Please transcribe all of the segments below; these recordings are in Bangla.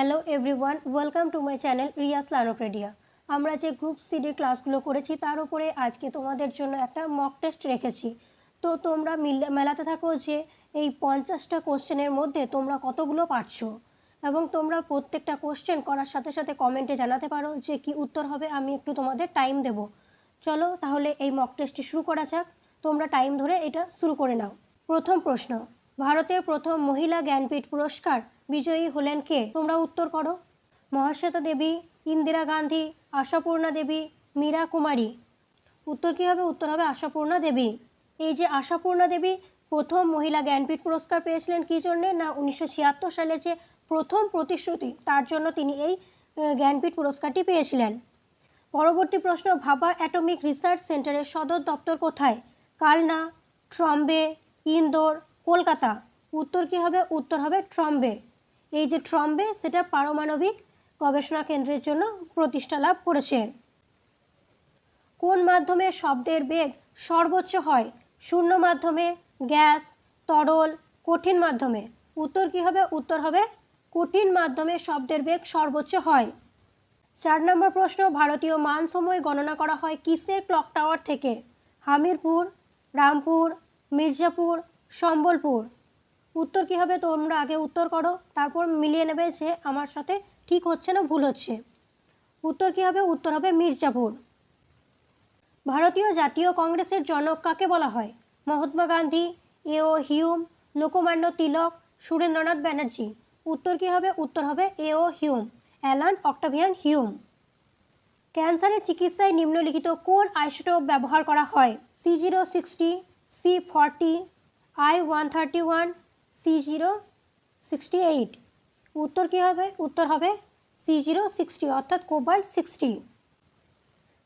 Hello everyone welcome to my channel Riya's লানোপ্রেডিয়া আমরা যে গ্রুপ সিডির ক্লাসগুলো করেছি, তার উপরে আজকে তোমাদের জন্য একটা মক টেস্ট রেখেছি। তো তোমরা মিল- মেলাতে থাকো যে এই পঞ্চাশটা কোশ্চেনের মধ্যে তোমরা কতগুলো পারছ। এবং তোমরা প্রত্যেকটা কোশ্চেন করার সাথে সাথে কমেন্টে জানাতে পারো যে কি উত্তর হবে, আমি একটু তোমাদের টাইম দেব। চলো তাহলে এই মক টেস্টটি শুরু করা যাক। তোমরা টাইম ধরে এটা শুরু করে নাও। প্রথম প্রশ্ন ভারতের প্রথম মহিলা জ্ঞানপীঠ পুরস্কার বিজয়ী হলেন কে? তোমরা উত্তর করো। মহাশ্বেতা দেবী, ইন্দিরা গান্ধী, আশাপূর্ণা দেবী, মীরা কুমারী। উত্তর কী হবে? উত্তর হবে আশাপূর্ণা দেবী। এই যে আশাপূর্ণা দেবী প্রথম মহিলা জ্ঞানপীঠ পুরস্কার পেয়েছিলেন কী জন্যে? না, উনিশশো ছিয়াত্তর সালে যে প্রথম প্রতিশ্রুতি, তার জন্য তিনি এই জ্ঞানপীঠ পুরস্কারটি পেয়েছিলেন। পরবর্তী প্রশ্ন, ভাবা অ্যাটমিক রিসার্চ সেন্টারের সদর দপ্তর কোথায়? কালনা, ট্রম্বে, ইন্দোর কলকাতা। উত্তর কি হবে? উত্তর হবে ট্রম্বে। এই যে ট্রম্বে, সেটা পারমাণবিক গবেষণা কেন্দ্রের জন্য প্রতিষ্ঠা লাভ করেছে। কোন মাধ্যমে শব্দের বেগ সর্বোচ্চ হয়? শূন্য মাধ্যমে, গ্যাস, তরল, কঠিন মাধ্যমে। উত্তর কী হবে? উত্তর হবে কঠিন মাধ্যমে শব্দের বেগ সর্বোচ্চ হয়। চার নম্বর প্রশ্ন, ভারতীয় মান সময় গণনা করা হয় কিসের ক্লক টাওয়ার থেকে? হামিরপুর, রামপুর, মির্জাপুর সম্বলপুর। উত্তর কী হবে তোমরা আগে উত্তর করো, তারপর মিলিয়ে নেবে যে আমার সাথে ঠিক হচ্ছে না ভুল হচ্ছে। উত্তর কী হবে? উত্তর হবে মির্জাপুর। ভারতীয় জাতীয় কংগ্রেসের জনক কাকে বলা হয়? Mahatma Gandhi A O Hume, Lokmanya Tilak, Surendranath Banerjee. উত্তর কী হবে? উত্তর হবে এও হিউম, অ্যালান অক্টাভিয়ান হিউম। ক্যান্সারের চিকিৎসায় নিম্নলিখিত কোন আইসোটোপ ব্যবহার করা হয়? C zero sixty, C forty I one thirty one C zero sixty eight উত্তর কী হবে? উত্তর হবে সি জিরো সিক্সটি অর্থাৎ কোবাল্ট সিক্সটি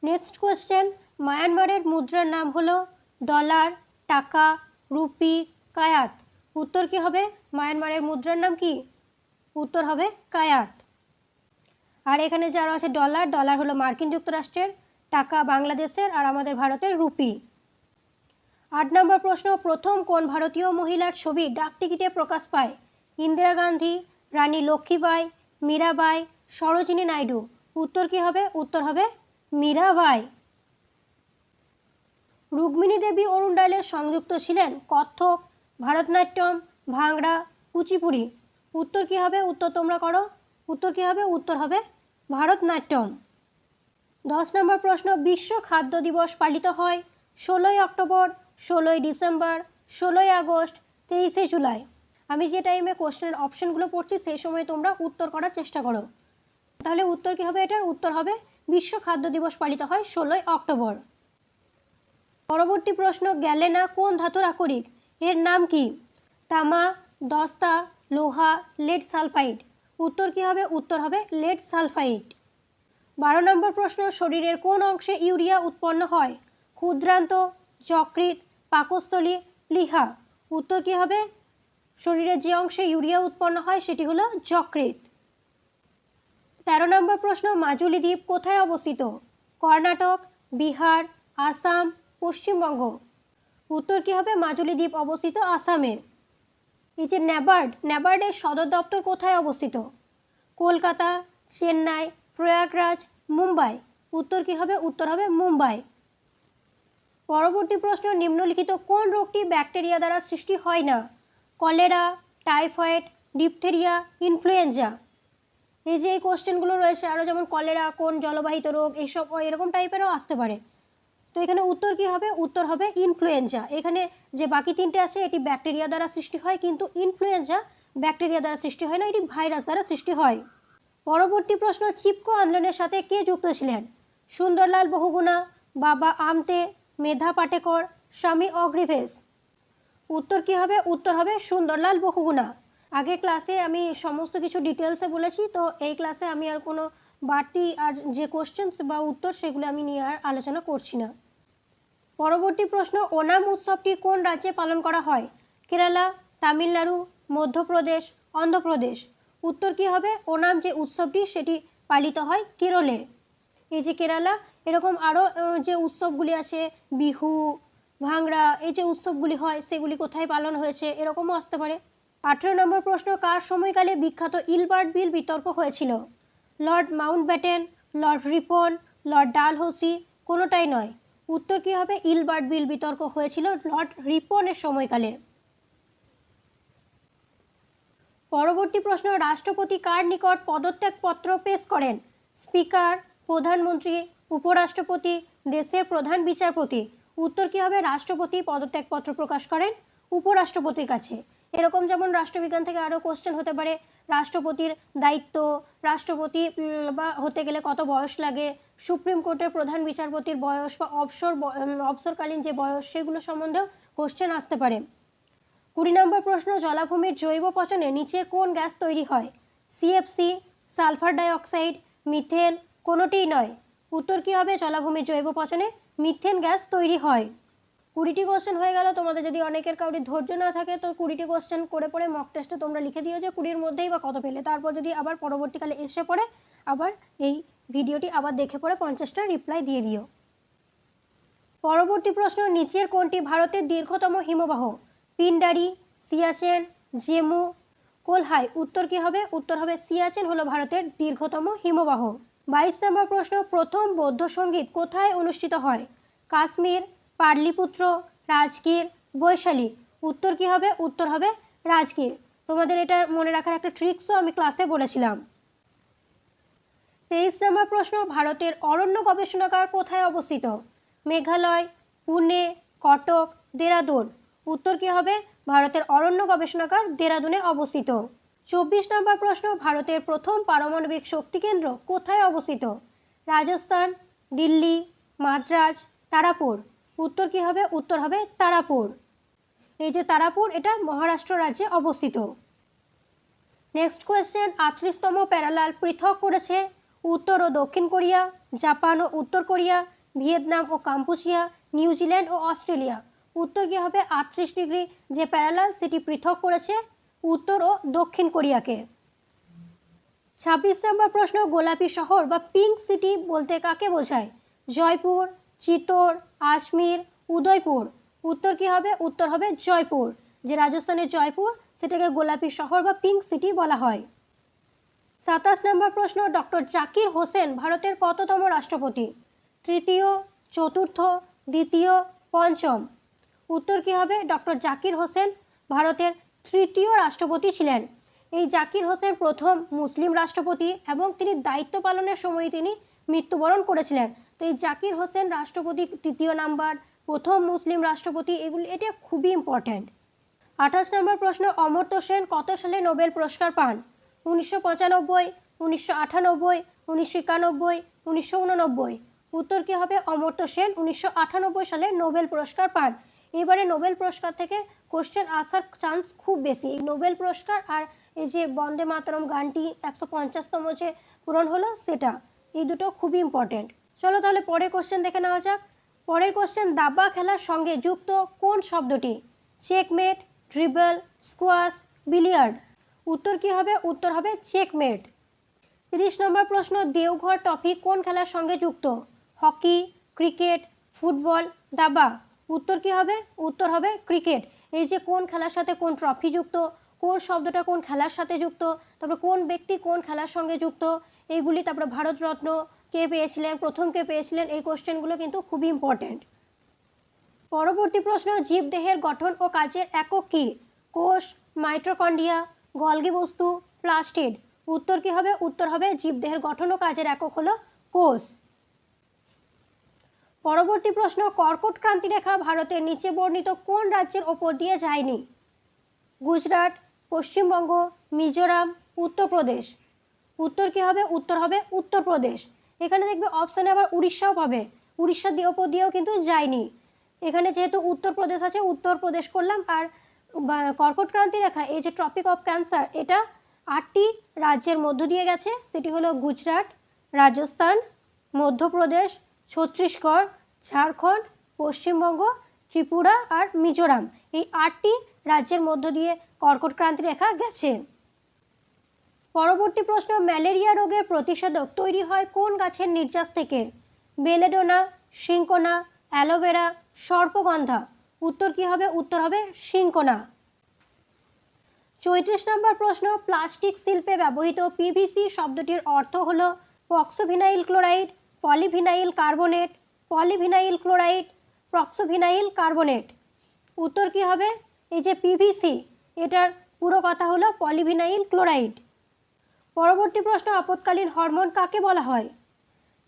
নেক্সট কোয়েশ্চেন মায়ানমারের মুদ্রার নাম হলো ডলার টাকা রুপি কায়াত. উত্তর কি হবে? মায়ানমারের মুদ্রার নাম কি? উত্তর হবে কায়াত. আর এখানে যারা আছে ডলার ডলার হলো মার্কিন যুক্তরাষ্ট্রের, টাকা বাংলাদেশের, আর আমাদের ভারতের রুপি আট নম্বর প্রশ্ন, প্রথম কোন ভারতীয় মহিলার ছবি ডাকটিকিটে প্রকাশ পায়? ইন্দিরা গান্ধী, রানী লক্ষ্মীবাই মীরাবাই সরোজিনী নাইডু। উত্তর কি হবে? উত্তর হবে মীরাবাই রুক্মিণী দেবী অরুণ অরুণডালে সংযুক্ত ছিলেন কত্থক, ভারতনাট্যম, ভাংড়া, কুচিপুড়ি। উত্তর কি হবে? উত্তর তোমরা করো। উত্তর কি হবে? উত্তর হবে ভারতনাট্যম। দশ নম্বর প্রশ্ন, বিশ্ব খাদ্য দিবস পালিত হয় ষোলোই অক্টোবর ষোলোই ডিসেম্বর, ষোলোই আগস্ট, তেইশে জুলাই। আমি যে টাইমে কোশ্চেনের অপশনগুলো পড়ছি, সেই সময় তোমরা উত্তর করার চেষ্টা করো। তাহলে উত্তর কী হবে এটার? উত্তর হবে বিশ্ব খাদ্য দিবস পালিত হয় ষোলোই অক্টোবর। পরবর্তী প্রশ্ন গ্যালেনা কোন ধাতুর আকরিক? এর নাম কি? তামা, দস্তা, লোহা লেড সালফাইড উত্তর কি হবে? উত্তর হবে লেড সালফাইড বারো নম্বর প্রশ্ন, শরীরের কোন অংশে ইউরিয়া উৎপন্ন হয়? ক্ষুদ্রান্ত, যকৃৎ পাকস্থলী প্লিহা উত্তর কি হবে? শরীরের যে অংশে ইউরিয়া উৎপন্ন হয়, সেটি হলো যকৃৎ। তেরো নম্বর প্রশ্ন, মাজুলি দ্বীপ কোথায় অবস্থিত? কর্ণাটক, বিহার, আসাম, পশ্চিমবঙ্গ। উত্তর কি হবে? মাজুলি দ্বীপ অবস্থিত আসামে। এই যে ন্যাবার্ড ন্যাবার্ডের সদর দপ্তর কোথায় অবস্থিত? কলকাতা, চেন্নাই, প্রয়াগরাজ, মুম্বাই। উত্তর কি হবে? উত্তর হবে মুম্বাই। পরবর্তী প্রশ্ন, নিম্নলিখিত কোন রোগটি ব্যাকটেরিয়া দ্বারা সৃষ্টি হয় না? Cholera, typhoid, diphtheria, influenza. এই যে এই কোশ্চেনগুলো রয়েছে আরও যেমন কলেরা, কোন জলবাহিত রোগ, এইসব, এরকম টাইপেরও আসতে পারে। তো এখানে উত্তর কি হবে? উত্তর হবে ইনফ্লুয়েঞ্জা। এখানে যে বাকি তিনটে আছে, এটি ব্যাকটেরিয়া দ্বারা সৃষ্টি হয়, কিন্তু ইনফ্লুয়েঞ্জা ব্যাকটেরিয়া দ্বারা সৃষ্টি হয় না, এটি ভাইরাস দ্বারা সৃষ্টি হয়। পরবর্তী প্রশ্ন, চিপকো আন্দোলনের সাথে কে যুক্ত ছিলেন? সুন্দরলাল বহুগুণা, বাবা আমতে মেধা পাটেকর, স্বামী অগ্রিভেশ উত্তর কি হবে? উত্তর হবে সুন্দরলাল বহুগুণা। আগে ক্লাসে আমি সমস্ত কিছু ডিটেলসে বলেছি, তো এই ক্লাসে আমি আর কোনো বাড়তি আর যে কোশ্চেন্স বা উত্তর সেগুলো আমি নিয়ে আর আলোচনা করছি না। পরবর্তী প্রশ্ন, ওনাম উৎসবটি কোন রাজ্যে পালন করা হয়? কেরালা, তামিলনাড়ু, মধ্যপ্রদেশ, অন্ধ্রপ্রদেশ। উত্তর কি হবে? ওনাম যে উৎসবটি সেটি পালিত হয় কেরলে। এই যে কেরালা, এরকম আরও যে উৎসবগুলি আছে, বিহু ভাংড়া এই যে উৎসবগুলি হয়, সেগুলি কোথায় পালন হয়েছে, এরকমও আসতে পারে। আঠেরো নম্বর প্রশ্ন, কার সময়কালে বিখ্যাত ইলবার্ট বিল বিতর্ক হয়েছিল? Lord Mountbatten Lord Ripon, Lord Dalhousie, কোনোটাই নয়। উত্তর কী হবে? ইলবার্ট বিল বিতর্ক হয়েছিল লর্ড রিপনের সময়কালে। পরবর্তী প্রশ্ন, রাষ্ট্রপতি কার নিকট পদত্যাগপত্র পেশ করেন? স্পিকার প্রধানমন্ত্রী, উপরাষ্ট্রপতি, দেশের প্রধান বিচারপতি, উত্তর কী হবে রাষ্ট্রপতি পদত্যাগপত্র প্রকাশ করেন? উপরাষ্ট্রপতির কাছে। এরকম যেমন রাষ্ট্রবিজ্ঞান থেকে আরও কোশ্চেন হতে পারে, রাষ্ট্রপতির দায়িত্ব, রাষ্ট্রপতি বা হতে গেলে কত বয়স লাগে, সুপ্রিম কোর্টের প্রধান বিচারপতির বয়স বা অবসর অবসরকালীন যে বয়স, সেগুলো সম্বন্ধেও কোশ্চেন আসতে পারে। কুড়ি নম্বর প্রশ্ন, জলাভূমির জৈব পচনে নিচের কোন গ্যাস তৈরি হয়? সিএফসি সালফার ডাইঅক্সাইড, মিথেন কোনোটিই নয়। উত্তর কী হবে? জলাভূমির জৈব পচনে মিথেন গ্যাস তৈরি হয়। কুড়িটি কোশ্চেন হয়ে গেল। তোমাদের যদি অনেকের কাউরি ধৈর্য না থাকে, তো কুড়িটি কোশ্চেন করে পড়ে মক টেস্টে তোমরা লিখে দিও যে কুড়ির মধ্যেই বা কত পেলে। তারপর যদি আবার পরবর্তীকালে এসে পড়ে, আবার এই ভিডিওটি আবার দেখে পরে পঞ্চাশটা রিপ্লাই দিয়ে দিও। পরবর্তী প্রশ্ন, নিচের কোনটি ভারতের দীর্ঘতম হিমবাহ? পিন্ডারি সিয়াচেন, জেমু, কোলহাই। উত্তর কি হবে? উত্তর হবে সিয়াচেন হলো ভারতের দীর্ঘতম হিমবাহ। বাইশ নম্বর প্রশ্ন, প্রথম বৌদ্ধ সংগীত কোথায় অনুষ্ঠিত হয়? কাশ্মীর পাটলিপুত্র রাজগীর, বৈশালী। উত্তর কি হবে? উত্তর হবে রাজগীর। তোমাদের এটা মনে রাখার একটা ট্রিক্সও আমি ক্লাসে বলেছিলাম। তেইশ নম্বর প্রশ্ন, ভারতের অরণ্য গবেষণাগার কোথায় অবস্থিত? মেঘালয়, পুনে, কটক, দেরাদুন। উত্তর কি হবে? ভারতের অরণ্য গবেষণাগার দেরাদুনে অবস্থিত। চব্বিশ নম্বর প্রশ্ন, ভারতের প্রথম পারমাণবিক শক্তি কেন্দ্র কোথায় অবস্থিত? রাজস্থান, দিল্লি, মাদ্রাজ, তারাপুর। উত্তর কি হবে? উত্তর হবে তারাপুর। এই যে তারাপুর, এটা মহারাষ্ট্র রাজ্যে অবস্থিত। নেক্সট কোয়েশ্চেন আটত্রিশতম প্যারালাল পৃথক করেছে উত্তর ও দক্ষিণ কোরিয়া, জাপান ও উত্তর কোরিয়া, ভিয়েতনাম ও কাম্পুচিয়া, নিউজিল্যান্ড ও অস্ট্রেলিয়া। উত্তর কি হবে? আটত্রিশ ডিগ্রি। যে প্যারালাল সেটি পৃথক করেছে উত্তর ও দক্ষিণ কোরিয়াকে। ছাব্বিশ নম্বর প্রশ্ন, গোলাপি শহর বা পিঙ্ক সিটি বলতে কাকে বোঝায়? জয়পুর চিত্তোর আজমির, উদয়পুর। উত্তর কি হবে? উত্তর হবে জয়পুর। যে রাজস্থানের জয়পুর, সেটাকে গোলাপি শহর বা পিঙ্ক সিটি বলা হয়। সাতাশ নম্বর প্রশ্ন, ডক্টর জাকির হোসেন ভারতের কততম রাষ্ট্রপতি? তৃতীয়, চতুর্থ, দ্বিতীয়, পঞ্চম। উত্তর কি হবে? ডক্টর জাকির হোসেন ভারতের তৃতীয় রাষ্ট্রপতি ছিলেন। এই জাকির হোসেন প্রথম মুসলিম রাষ্ট্রপতি এবং তিনি দায়িত্ব পালনের সময় তিনি মৃত্যুবরণ করেছিলেন। তো এই জাকির হোসেন রাষ্ট্রপতি তৃতীয় নাম্বার, প্রথম মুসলিম রাষ্ট্রপতি, এগুলি, এটা খুবই ইম্পর্ট্যান্ট আঠাশ নম্বর প্রশ্ন, অমর্ত্য সেন কত সালে নোবেল পুরস্কার পান? উনিশশো পঁচানব্বই, উনিশশো আটানব্বই, উনিশশো একানব্বই, উনিশশো উননব্বই। উত্তর কী হবে? অমর্ত্য সেন উনিশশো আটানব্বই সালে নোবেল পুরস্কার পান। এবারে নোবেল পুরস্কার থেকে কোশ্চেন আসার চান্স খুব বেশি। এই নোবেল পুরস্কার আর এই যে বন্দে মাতরম গানটি একশো পঞ্চাশতম যে পূরণ হলো সেটা, এই দুটো খুবই ইম্পর্টেন্ট চলো তাহলে পরের কোশ্চেন দেখে নেওয়া যাক। পরের কোশ্চেন দাবা খেলার সঙ্গে যুক্ত কোন শব্দটি? চেকমেট ড্রিবল স্কোয়াশ বিলিয়ার্ড উত্তর কি হবে? উত্তর হবে চেকমেট তিরিশ নম্বর প্রশ্ন, দেওঘর ট্রফি কোন খেলার সঙ্গে যুক্ত? হকি, ক্রিকেট, ফুটবল, দাবা। উত্তর কি হবে? উত্তর হবে ক্রিকেট। এই যে কোন খেলার সাথে কোন ট্রফি যুক্ত, কোন শব্দটা কোন খেলার সাথে যুক্ত, তারপরে কোন ব্যক্তি কোন খেলার সঙ্গে যুক্ত, এইগুলি তারপরে ভারতরত্ন কে পেয়েছিলেন, প্রথম কে পেয়েছিলেন, এই কোশ্চেনগুলো কিন্তু খুবই ইম্পর্ট্যান্ট পরবর্তী প্রশ্ন, জীবদেহের গঠন ও কাজের একক কী? কোষ মাইট্রোকন্ডিয়া গলগি বস্তু প্লাস্টিড উত্তর কি হবে? উত্তর হবে জীবদেহের গঠন ও কাজের একক হলো কোষ। পরবর্তী প্রশ্ন, কর্কট ক্রান্তি রেখা ভারতের নিচে বর্ণিত কোন রাজ্যের ওপর দিয়ে যায়নি? গুজরাট, পশ্চিমবঙ্গ, মিজোরাম, উত্তরপ্রদেশ। উত্তর কি হবে? উত্তর হবে উত্তরপ্রদেশ। এখানে দেখবে অপশানে আবার উড়িষ্যাও পাবে। উড়িষ্যা দিয়ে ওপর দিয়েও কিন্তু যায়নি। এখানে যেহেতু উত্তরপ্রদেশ আছে, উত্তরপ্রদেশ করলাম। আর কর্কট ক্রান্তি রেখা, এই যে ট্রপিক অফ ক্যান্সার এটা আটটি রাজ্যের মধ্য দিয়ে গেছে। সেটি হলো গুজরাট, রাজস্থান, মধ্যপ্রদেশ ছত্তিশগড়, ঝাড়খণ্ড, পশ্চিমবঙ্গ, ত্রিপুরা আর মিজোরাম। এই আটটি রাজ্যের মধ্য দিয়ে কর্কট ক্রান্তি রেখা গেছে। পরবর্তী প্রশ্ন, ম্যালেরিয়া রোগের প্রতিষেধক তৈরি হয় কোন গাছের নির্যাস থেকে? বেলেডোনা সিঙ্কোনা, অ্যালোভেরা, সর্পগন্ধা। উত্তর কি হবে? উত্তর হবে সিঙ্কোনা। চৌত্রিশ নম্বর প্রশ্ন, প্লাস্টিক শিল্পে ব্যবহৃত পিভিসি শব্দটির অর্থ হল poxovinyl chloride. Polyvinyl carbonate, polyvinyl chloride, proxovinyl carbonate. উত্তর কি হবে? এই যে পিভিসি এটার পুরো কথা হলো পলিভিনাইল ক্লোরাইড। পরবর্তী প্রশ্ন, আপৎকালীন হরমোন কাকে বলা হয়?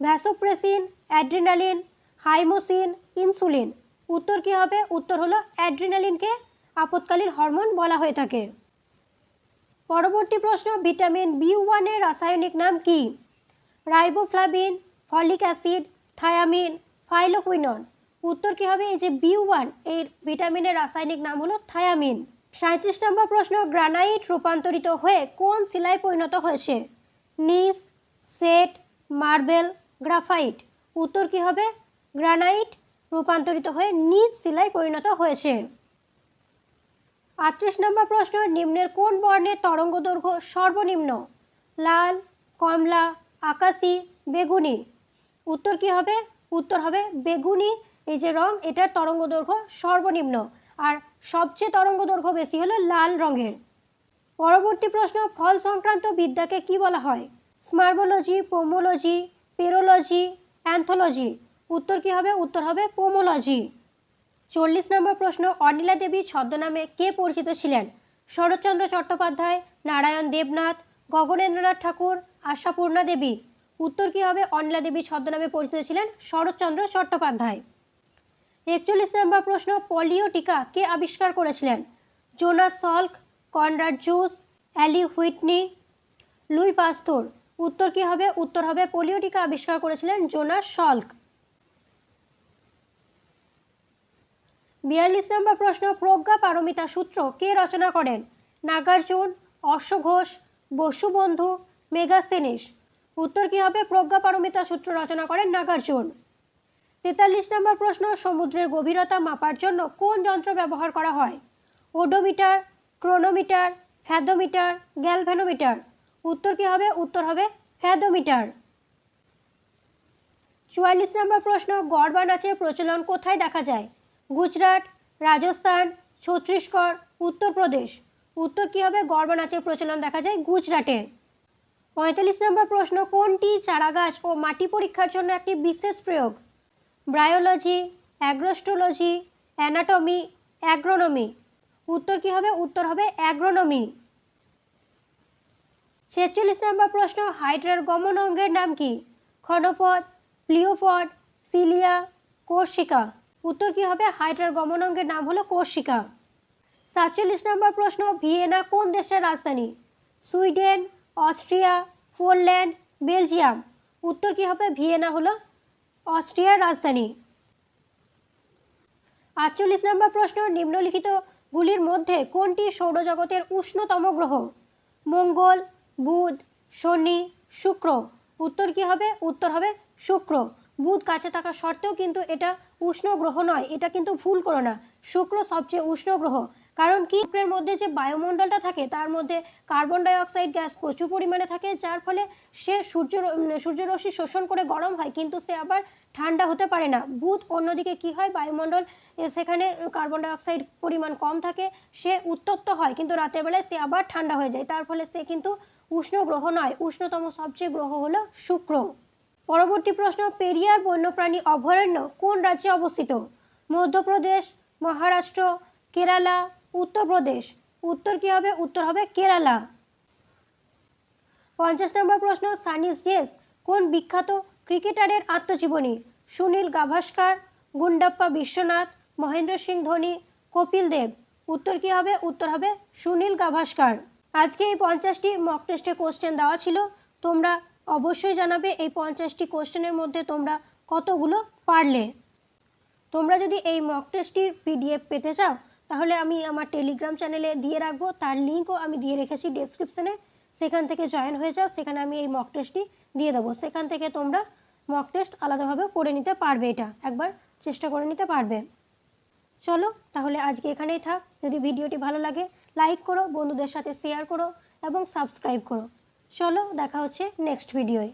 ভ্যাসোপ্রেসিন, অ্যাড্রিনালিন, হাইমোসিন, ইনসুলিন। উত্তর কি হবে? উত্তর হলো অ্যাড্রিনালিনকে আপৎকালীন হরমোন বলা হয়ে থাকে। পরবর্তী প্রশ্ন, ভিটামিন বি ওয়ানের রাসায়নিক নাম কি? Riboflavin folic acid, thiamine, phylloquinone. উত্তর কি হবে? এই যে বি ওয়ান এই ভিটামিনের রাসায়নিক নাম হলো থায়ামিন। সাঁত্রিশ নম্বর প্রশ্ন, গ্রানাইট রূপান্তরিত হয়ে কোন শিলায় পরিণত হয়েছে? নিস, সেট, মার্বেল, গ্রাফাইট। উত্তর কি হবে? গ্রানাইট রূপান্তরিত হয়ে নিজ শিলায় পরিণত হয়েছে। আটত্রিশ নম্বর প্রশ্ন, নিম্নের কোন বর্ণের তরঙ্গ দৈর্ঘ্য সর্বনিম্ন? লাল, কমলা, আকাশি, বেগুনি। উত্তর কি হবে? উত্তর হবে বেগুনি। এই যে রং এটার তরঙ্গ দৈর্ঘ্য সর্বনিম্ন। আর সবচেয়ে তরঙ্গ দৈর্ঘ্য বেশি হলো লাল রঙের। পরবর্তী প্রশ্ন, ফল সংক্রান্ত বিদ্যাকে কি বলা হয়? স্মার্মোলজি পোমোলজি, পেরোলজি, অ্যান্থোলজি। উত্তর কি হবে? উত্তর হবে পোমোলজি। চল্লিশ নম্বর প্রশ্ন, অনিলা দেবী ছদ্মনামে কে পরিচিত ছিলেন? শরৎচন্দ্র চট্টোপাধ্যায়, নারায়ণ দেবনাথ, গগনেন্দ্রনাথ ঠাকুর, আশাপূর্ণা দেবী। উত্তর কি হবে? অনিলা দেবী ছদ্মনামে পরিচিত ছিলেন শরৎচন্দ্র চট্টোপাধ্যায়। একচল্লিশ নম্বর প্রশ্ন, পোলিও টিকা কে আবিষ্কার করেছিলেন? Jonas Salk, Konrad Zuse, Eli Whitney, Louis Pasteur. উত্তর কি হবে? উত্তর হবে, পোলিও টিকা আবিষ্কার করেছিলেন জোনাস সল্ক। বিয়াল্লিশ নম্বর প্রশ্ন, প্রজ্ঞা পারমিতা সূত্র কে রচনা করেন? নাগার্জুন অশ্ব ঘোষ বসুবন্ধু মেগাস্তেনিস উত্তর কি হবে? প্রজ্ঞা পারমিতা সূত্র রচনা করেন নাগার্জুন। তেতাল্লিশ নম্বর প্রশ্ন, সমুদ্রের গভীরতা মাপার জন্য কোন যন্ত্র ব্যবহার করা হয়? ওডোমিটার, ক্রোনোমিটার, ফ্যাদোমিটার গ্যালভ্যানোমিটার উত্তর কি হবে? উত্তর হবে ফ্যাদোমিটার। চুয়াল্লিশ নম্বর প্রশ্ন গড়বা নাচের প্রচলন কোথায় দেখা যায়? গুজরাট, রাজস্থান, ছত্তিশগড়, উত্তরপ্রদেশ। উত্তর কি হবে? গড়বা নাচের প্রচলন দেখা যায় গুজরাটে। পঁয়তাল্লিশ নম্বর প্রশ্ন কোনটি চারাগাছ ও মাটি পরীক্ষার জন্য একটি বিশেষ প্রয়োগ? Bryology agrostology anatomy, agronomy. উত্তর কি হবে? উত্তর হবে অ্যাগ্রোনমি। ছেচল্লিশ নম্বর প্রশ্ন, হাইড্রার গমন অঙ্গের নাম কি? ক্ষণপদ প্লিওপড সিলিয়া কোর্সিকা উত্তর কি হবে? হাইড্রার গমন অঙ্গের নাম হলো কোর্সিকা সাতচল্লিশ নম্বর প্রশ্ন, ভিয়েনা কোন দেশের রাজধানী? Sweden Austria Finland Belgium. উত্তর কি হবে? ভিয়েনা হলো অস্ট্রিয়ার রাজধানী। আটচল্লিশ নম্বর প্রশ্ন নিম্নলিখিত গুলির মধ্যে কোনটি সৌরজগতের উষ্ণতম গ্রহ? মঙ্গল, বুধ, শনি, শুক্র। উত্তর কি হবে? উত্তর হবে শুক্র। বুধ কাছে থাকা সত্ত্বেও কিন্তু এটা উষ্ণ গ্রহ নয়। এটা কিন্তু ভুল করো না। শুক্র সবচেয়ে উষ্ণ গ্রহ। কারণ কি? শুক্রের মধ্যে যে বায়ুমণ্ডলটা থাকে, তার মধ্যে কার্বন ডাইঅক্সাইড গ্যাস প্রচুর পরিমাণে থাকে, যার ফলে সে সূর্য সূর্যরশ্মি শোষণ করে গরম হয়, কিন্তু সে আবার ঠান্ডা হতে পারে না। বুধ অন্যদিকে কি হয়? বায়ুমণ্ডল সেখানে কার্বন ডাইঅক্সাইড পরিমাণ কম থাকে, সে উত্তপ্ত হয়, কিন্তু রাতের বেলায় সে আবার ঠান্ডা হয়ে যায়। তার ফলে সে কিন্তু উষ্ণ গ্রহ নয়, উষ্ণতম সবচেয়ে গ্রহ হলো শুক্র। পরবর্তী প্রশ্ন, পেরিয়ার বন্যপ্রাণী অভয়ারণ্য কোন রাজ্যে অবস্থিত? মধ্যপ্রদেশ, মহারাষ্ট্র, কেরালা উত্তরপ্রদেশ উত্তর কি হবে? উত্তর হবে কেরালা। পঞ্চাশ নম্বর প্রশ্ন, সানিস ডেস কোন বিখ্যাত ক্রিকেটারের আত্মজীবনী? সুনীল গাভাস্কার, গুন্ডাপ্পা বিশ্বনাথ, মহেন্দ্র সিং ধোনি, কপিল দেব। উত্তর কি হবে? উত্তর হবে সুনীল গাভাস্কার। আজকে এই পঞ্চাশটি মক টেস্টে কোশ্চেন দেওয়া ছিল। তোমরা অবশ্যই জানাবে এই পঞ্চাশটি কোশ্চেনের মধ্যে তোমরা কতগুলো পারলে। তোমরা যদি এই মক টেস্টটির পিডিএফ পেতে চাও তাহলে আমি আমার টেলিগ্রাম চ্যানেলে দিয়ে রাখব, তার লিঙ্কও আমি দিয়ে রেখেছি ডেসক্রিপশনে সেখান থেকে জয়েন হয়ে যাও, সেখানে আমি এই মক টেস্টটি দিয়ে দেবো। সেখান থেকে তোমরা মক টেস্ট আলাদাভাবে করে নিতে পারবে এটা, একবার চেষ্টা করে নিতে পারবে। চলো, তাহলে আজকে এখানেই থাক। যদি ভিডিওটি ভালো লাগে লাইক করো, বন্ধুদের সাথে শেয়ার করো এবং সাবস্ক্রাইব করো। চলো, দেখা হচ্ছে নেক্সট ভিডিওয়